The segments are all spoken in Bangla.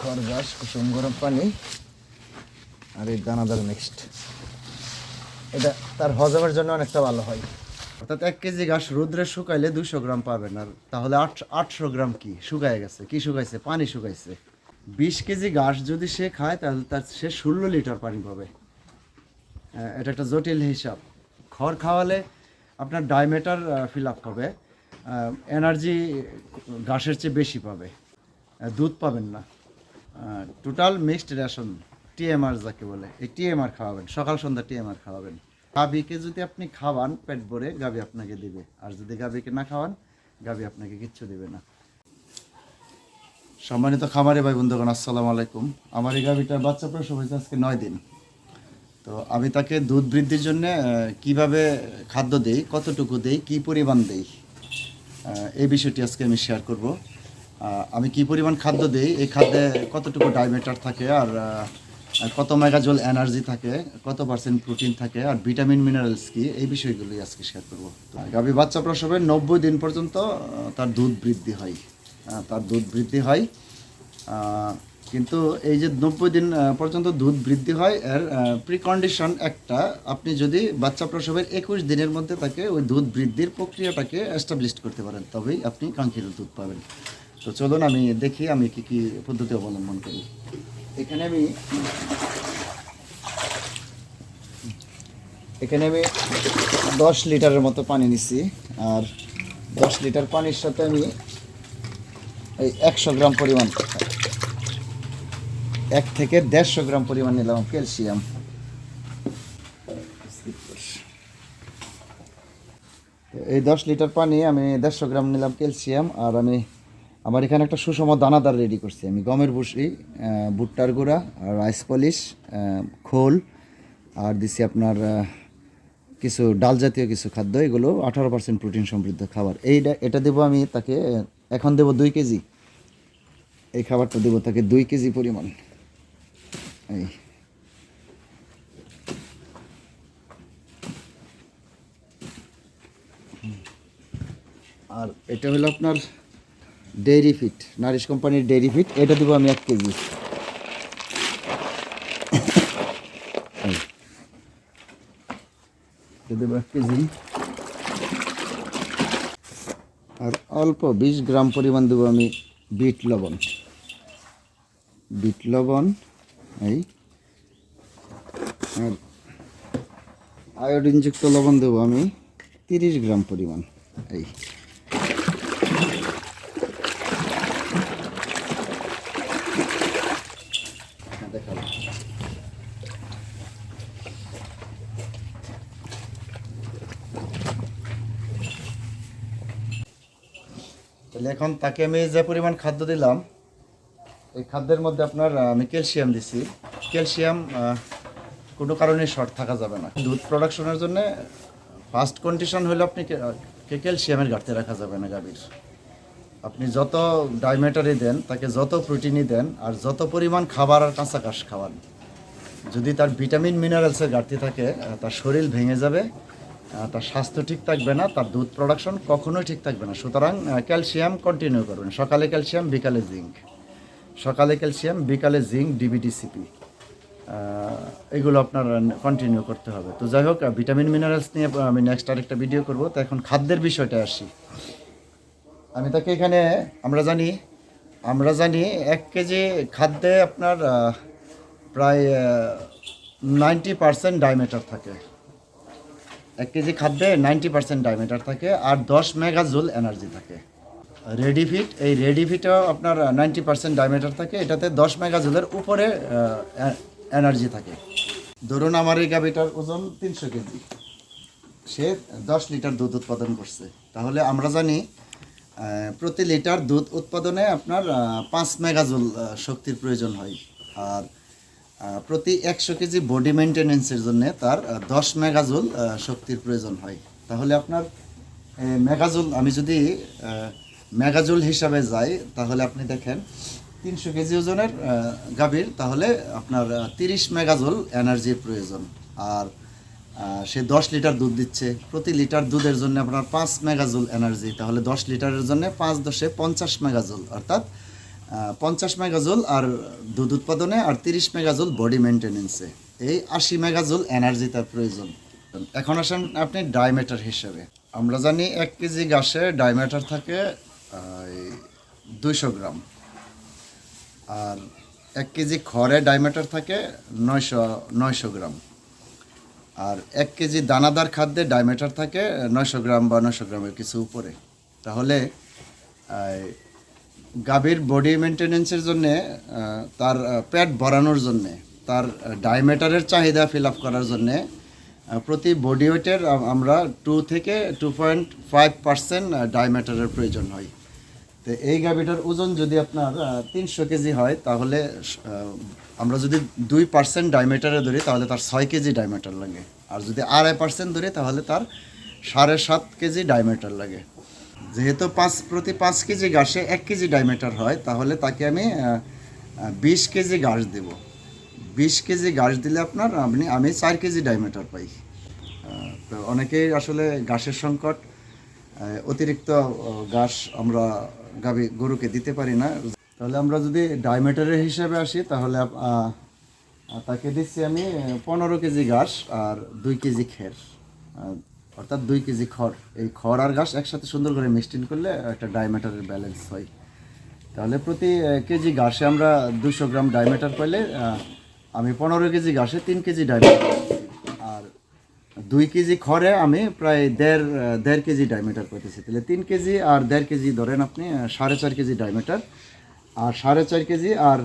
খড় ঘাস, কুসুম গরম পানি, আর এই দানাদার মিক্সড। এটা তার হজমের জন্য অনেকটা ভালো হয়। অর্থাৎ এক কেজি ঘাস রোদ্রে শুকাইলে দুশো গ্রাম পাবেন, আর তাহলে আটশো আটশো গ্রাম কি? শুকায় গেছে। কি শুকাইছে? পানি শুকাইছে। বিশ কেজি ঘাস যদি সে খায়, তাহলে তার সে ষোলো লিটার পানি পাবে। এটা একটা জটিল হিসাব। খড় খাওয়ালে আপনার ডায়মেটার ফিল আপ হবে এনার্জি ঘাসের চেয়ে বেশি পাবে। দুধ পাবেন না। টোটাল মিক্সড রেশন টিএমআর যাকে বলে, এই টিএমআর খাওয়াবেন, সকাল সন্ধ্যা টিএমআর খাওয়াবেন। গাভীকে যদি আপনি খাওয়ান, পেট ভরে, গাভী আপনাকে দিবে। আর যদি গাভীকে না খাওয়ান, গাভী আপনাকে কিচ্ছু দিবে না। সম্মানিত খামারে ভাই, বন্ধুগণ, আসসালামু আলাইকুম। আমার এই গাভীটার বাচ্চা প্রসব হয়েছে আজকে নয় দিন। তো আমি তাকে দুধ বৃদ্ধির জন্য কীভাবে খাদ্য দেই, কতটুকু দেই, কি পরিমাণ দেই এই বিষয়টি আজকে আমি শেয়ার করব। আমি কি পরিমাণ খাদ্য দেই? এই খাদ্যে কতটুকু ডায়মেটার থাকে? আর কত মেগাজোল এনার্জি থাকে? কত পার্সেন্ট প্রোটিন থাকে? আর ভিটামিন মিনারেলস কি? এই বিষয়গুলোই আজকে শেয়ার করব। গাভী বাচ্চা প্রসবের নব্বই দিন পর্যন্ত তার দুধ বৃদ্ধি হয়। তার দুধ বৃদ্ধি হয়। কিন্তু এই যে নব্বই দিন পর্যন্ত দুধ বৃদ্ধি হয়, এর প্রিকন্ডিশন একটা। আপনি যদি বাচ্চা প্রসবের একুশ দিনের মধ্যে তাকে ওই দুধ বৃদ্ধির প্রক্রিয়াটাকে এস্টাবলিশ করতে পারেন, তবেই আপনি কাঙ্ক্ষিত দুধ পাবেন। তো চলুন আমি দেখি আমি কি কি পদ্ধতি অবলম্বন করি। এখানে আমি এখানে আমি দশ লিটারের মতো পানি নিছি আর দশ লিটার পানির সাথে আমি এই একশো গ্রাম পরিমাণ এক থেকে দেড়শো গ্রাম পরিমাণ নিলাম ক্যালসিয়াম। এই দশ লিটার পানি আমি দেড়শো গ্রাম নিলাম ক্যালসিয়াম আর আমি আমার এখানে একটা সুষম দানাদার রেডি করছি। আমি গমের ভুসি ভুট্টার গুঁড়া, আর রাইস পলিশ খোল, আর দিছি আপনার কিছু ডাল জাতীয় কিছু খাদ্য। এগুলো আঠারো পার্সেন্ট প্রোটিন সমৃদ্ধ খাবার। এইটা এটা দেবো আমি তাকে, এখন দেবো দুই কেজি। এই খাবারটা দেবো তাকে দুই কেজি পরিমাণ। এই। আর এটা হলো আপনার ডেইরি ফিট নারিশ কোম্পানির ডেইরি ফিট এটা দেবো আমি এক কেজি। দেবো এক কেজি। আর অল্প বিশ গ্রাম পরিমাণ দেবো আমি বিট লবণ। বিট লবণ, এই। আর আয়োডিনযুক্ত লবণ দেবো আমি তিরিশ গ্রাম পরিমাণ, এই হ্যাঁ, দেখাবো তাহলে এখন তাকে আমি যে পরিমাণ খাদ্য দিলাম, এই খাদ্যের মধ্যে আপনার আমি ক্যালসিয়াম দিছি। ক্যালসিয়াম কোনো কারণে শর্ট থাকা যাবে না। দুধ প্রোডাকশনের জন্য ফার্স্ট কন্ডিশন হলো আপনি ক্যালসিয়ামের ঘাটতি রাখা যাবে না গাভীর। আপনি যত ডায়মেটারি দেন, তাকে যত প্রোটিনই দেন, আর যত পরিমাণ খাবার আর কাঁচা ঘাস খাওয়ান, যদি তার ভিটামিন মিনারেলসের ঘাটতি থাকে তার শরীর ভেঙে যাবে তার স্বাস্থ্য ঠিক থাকবে না, তার দুধ প্রোডাকশন কখনোই ঠিক থাকবে না। সুতরাং ক্যালসিয়াম কন্টিনিউ করবেন সকালে ক্যালসিয়াম বিকালে জিঙ্ক সকালে ক্যালসিয়াম বিকালে জিঙ্ক ডিবিডিসিপি এগুলো আপনার কন্টিনিউ করতে হবে। তো যাই হোক ভিটামিন মিনারেলস নিয়ে আমি নেক্সট আরেকটা ভিডিও করব। তো এখন খাদ্যের বিষয়টা আসি। আমি তাকে এখানে, আমরা জানি আমরা জানি এক কেজি খাদ্যে আপনার প্রায় নাইনটি পার্সেন্ট ডায়মেটার থাকে। এক কেজি খাদ্যে নাইনটি পার্সেন্ট ডায়মেটার থাকে আর দশ মেগাজুল এনার্জি থাকে। রেডিফিট, এই রেডিফিটও আপনার নাইনটি পার্সেন্ট ডায়মেটার থাকে, এটাতে দশ মেগাজুলের উপরে এনার্জি থাকে। ধরুন আমার এই গাভিটার ওজন তিনশো কেজি। সে দশ লিটার দুধ উৎপাদন করছে। তাহলে আমরা জানি প্রতি লিটার দুধ উৎপাদনে আপনার পাঁচ মেগাজুল শক্তির প্রয়োজন হয়। আর প্রতি একশো কেজি বডি মেনটেনেন্সের জন্য তার দশ মেগাজুল শক্তির প্রয়োজন হয়। তাহলে আপনার মেগাজুল, আমি যদি মেগাজুল হিসাবে যাই, তাহলে আপনি দেখেন, তিনশো কেজি ওজনের গাভীর, তাহলে আপনার তিরিশ মেগাজুল এনার্জির প্রয়োজন। আর সে দশ লিটার দুধ দিচ্ছে, প্রতি লিটার দুধের জন্য আপনার পাঁচ মেগাজুল এনার্জি তাহলে দশ লিটারের জন্য পাঁচ দশে পঞ্চাশ মেগাজুল, অর্থাৎ পঞ্চাশ মেগাজোল আর দুধ উৎপাদনে আর তিরিশ মেগাজোল বডি মেনটেনেন্সে এই আশি মেগাজোল এনার্জি তার প্রয়োজন। এখন আসেন আপনি ডায়মেটার হিসেবে। আমরা জানি এক কেজি গাছে ডায়মেটার থাকে দুইশো গ্রাম। আর এক কেজি খড়ে ডায়মেটার থাকে নয়শো নয়শো গ্রাম। আর এক কেজি দানাদার খাদ্যে ডায়মেটার থাকে নয়শো গ্রাম বা নয়শো গ্রামের কিছু উপরে। তাহলে গাভীর বডি মেনটেনেন্সের জন্যে তার পেট ভরানোর জন্যে, তার ডায়মেটারের চাহিদা ফিল আপ করার জন্যে প্রতি বডি ওয়েটের আমরা টু থেকে টু পয়েন্ট ফাইভ পার্সেন্ট ডায়মেটারের প্রয়োজন হয়। তো এই গাভীটার ওজন যদি আপনার তিনশো কেজি হয়, তাহলে আমরা যদি দুই পার্সেন্ট ডায়মিটারে ধরি, তাহলে তার ছয় কেজি ডায়মিটার লাগে। আর যদি আড়াই পার্সেন্ট ধরি, তাহলে তার সাড়ে সাত কেজি ডায়মিটার লাগে। যেহেতু পাঁচ, প্রতি পাঁচ কেজি ঘাসে এক কেজি ডায়মিটার হয়, তাহলে তাকে আমি বিশ কেজি ঘাস দেব। বিশ কেজি ঘাস দিলে আপনার আপনি, আমি চার কেজি ডায়মিটার পাই। তো অনেকেই আসলে ঘাসের সংকট অতিরিক্ত ঘাস আমরা গাবি গরুকে দিতে পারি না। তাহলে আমরা যদি ডায়মিটারের হিসাবে আসি, তাহলে তাকে দিচ্ছি আমি পনেরো কেজি ঘাস আর দুই কেজি খের। অর্থাৎ দুই কেজি খড়। এই খড় আর ঘাস একসাথে সুন্দর করে মিক্সটিন করলে একটা ডায়মিটারের ব্যালেন্স হয়। তাহলে প্রতি কেজি ঘাসে আমরা দুশো গ্রাম ডায়মিটার পাইলে আমি পনেরো কেজি ঘাসে তিন কেজি ডায়মিটার আর দুই কেজি খড়ে আমি প্রায় দেড় দেড় কেজি ডায়মিটার পেতেছি তাহলে তিন কেজি আর দেড় কেজি ধরেন আপনি সাড়ে চার কেজি ডায়মিটার আর সাড়ে চার কেজি আর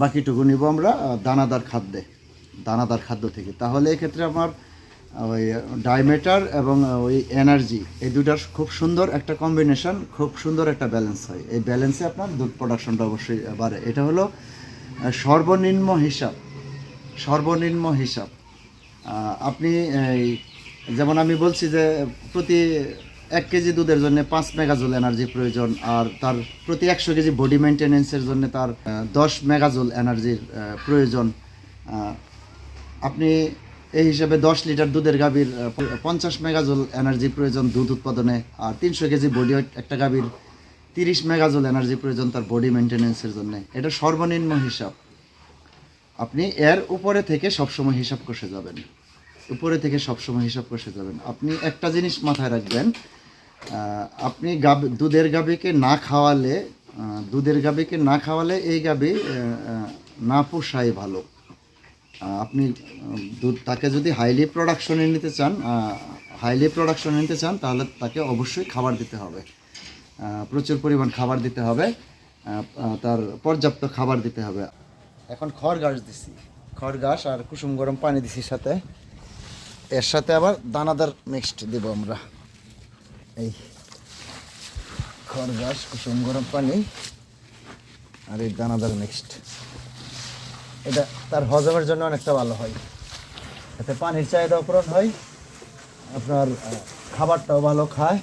বাকিটুকু নিব আমরা দানাদার খাদ্যে, দানাদার খাদ্য থেকে। তাহলে এক্ষেত্রে আমার ওই ডায়মেটার এবং ওই এনার্জি, এই দুটার খুব সুন্দর একটা কম্বিনেশন, খুব সুন্দর একটা ব্যালেন্স হয়। এই ব্যালেন্সে আপনার দুধ প্রোডাকশনটা অবশ্যই বাড়ে। এটা হলো সর্বনিম্ন হিসাব সর্বনিম্ন হিসাব। আপনি যেমন আমি বলছি যে প্রতি এক কেজি দুধের জন্য পাঁচ মেগাজোল এনার্জি প্রয়োজন, আর তার প্রতি একশো কেজি বডি মেনটেনেন্সের জন্য তার দশ মেগাজোল এনার্জির প্রয়োজন। আপনি এই হিসাবে দশ লিটার দুধের গাভীর পঞ্চাশ মেগাজোল এনার্জি প্রয়োজন দুধ উৎপাদনে আর তিনশো কেজি বডি একটা গাভীর তিরিশ মেগাজোল এনার্জি প্রয়োজন তার বডি মেনটেনেন্সের জন্য। এটা সর্বনিম্ন হিসাব। আপনি এর উপরে থেকে সবসময় হিসাব কষে যাবেন। উপরে থেকে সবসময় হিসাব কষে যাবেন। আপনি একটা জিনিস মাথায় রাখবেন আপনি গাব দুধের গাবিকে না খাওয়ালে দুধের গাবিকে না খাওয়ালে এই আহ, না পোষাই ভালো। আপনি আহ, দুধ তাকে যদি হাইলি প্রোডাকশনে নিতে চান হাইলি প্রোডাকশনে নিতে চান তাহলে তাকে অবশ্যই খাবার দিতে হবে। প্রচুর পরিমাণ খাবার দিতে হবে। তার পর্যাপ্ত খাবার দিতে হবে। এখন খড় ঘাস দিছি। খড় ঘাস আর কুসুম গরম পানি দিছি সাথে। এর সাথে আবার দানাদার মিক্সড দেব আমরা। এই খড় ঘাস কুসুম গরম পানি আর এই দানাদার মিক্সড এটা তার হজমের জন্য অনেকটা ভালো হয়। এতে পানির চাহিদা পূরণ হয়, আপনার খাবারটাও ভালো খায়,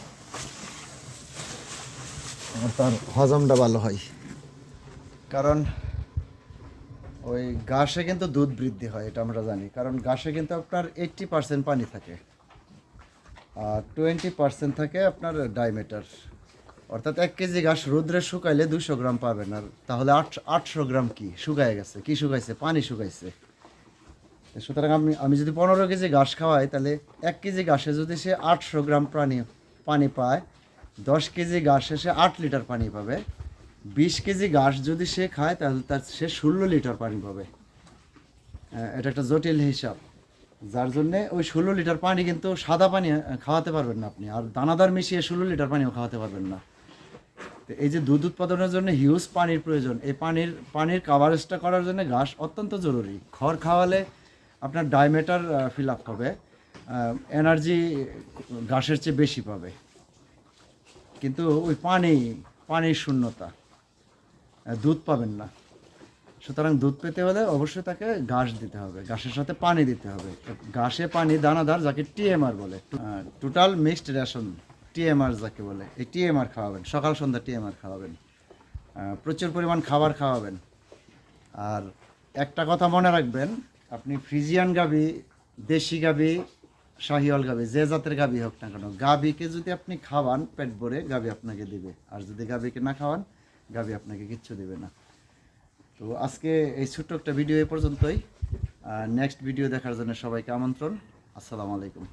আর তার হজমটা ভালো হয়। কারণ ওই ঘাসে কিন্তু দুধ বৃদ্ধি হয়, এটা আমরা জানি। কারণ ঘাসে কিন্তু আপনার এইট্টি পার্সেন্ট পানি থাকে, আর টোয়েন্টি পার্সেন্ট থাকে আপনার ডাইমেটার অর্থাৎ এক কেজি ঘাস রোদ্রে শুকাইলে দুশো গ্রাম পাবেন। আর তাহলে আট, আটশো গ্রাম কি? শুকায় গেছে। কি শুকাইছে? পানি শুকাইছে। সুতরাং আমি আমি যদি পনেরো কেজি ঘাস খাওয়াই, তাহলে এক কেজি ঘাসে যদি সে আটশো গ্রাম পানি পানি পায়, দশ কেজি ঘাসে সে আট লিটার পানি পাবে। বিশ কেজি ঘাস যদি সে খায়, তাহলে তার সে ষোলো লিটার পানি পাবে। এটা একটা জটিল হিসাব। যার জন্যে ওই ষোলো লিটার পানি কিন্তু সাদা পানি খাওয়াতে পারবেন না আপনি। আর দানাদার মিশিয়ে ষোলো লিটার পানিও খাওয়াতে পারবেন না। এই যে দুধ উৎপাদনের জন্য হিউজ পানির প্রয়োজন, এই পানির পানির কাভারেজটা করার জন্য ঘাস অত্যন্ত জরুরি। খড় খাওয়ালে আপনার ডায়মেটার ফিল আপ হবে এনার্জি ঘাসের চেয়ে বেশি পাবে। কিন্তু ওই পানি, পানির শূন্যতা দুধ পাবেন না। সুতরাং দুধ পেতে হলে অবশ্যই তাকে ঘাস দিতে হবে, ঘাসের সাথে পানি দিতে হবে। ঘাসে পানি দানাদার, যাকে টিএমআর বলে। টোটাল মিক্সড রেশন টিএমআর যাকে বলে, এই টিএমআর খাওয়াবেন, সকাল সন্ধ্যা টিএমআর খাওয়াবেন প্রচুর পরিমাণ খাবার খাওয়াবেন। আর একটা কথা মনে রাখবেন, আপনি ফ্রিজিয়ান গাবি, দেশি গাবি, শাহিওয়াল গাবি, যে জাতের গাবি হোক না কেন, গাবিকে যদি আপনি খাওয়ান, পেট ভরে, গাবি আপনাকে দিবে। আর যদি গাবিকে না খাওয়ান গাভী আপনাকে কিচ্ছু দেবে না। তো আজকে এই ছোট্ট একটা ভিডিও এ পর্যন্তই। নেক্সট ভিডিও দেখার জন্য সবাইকে আমন্ত্রণ। আসসালামু আলাইকুম।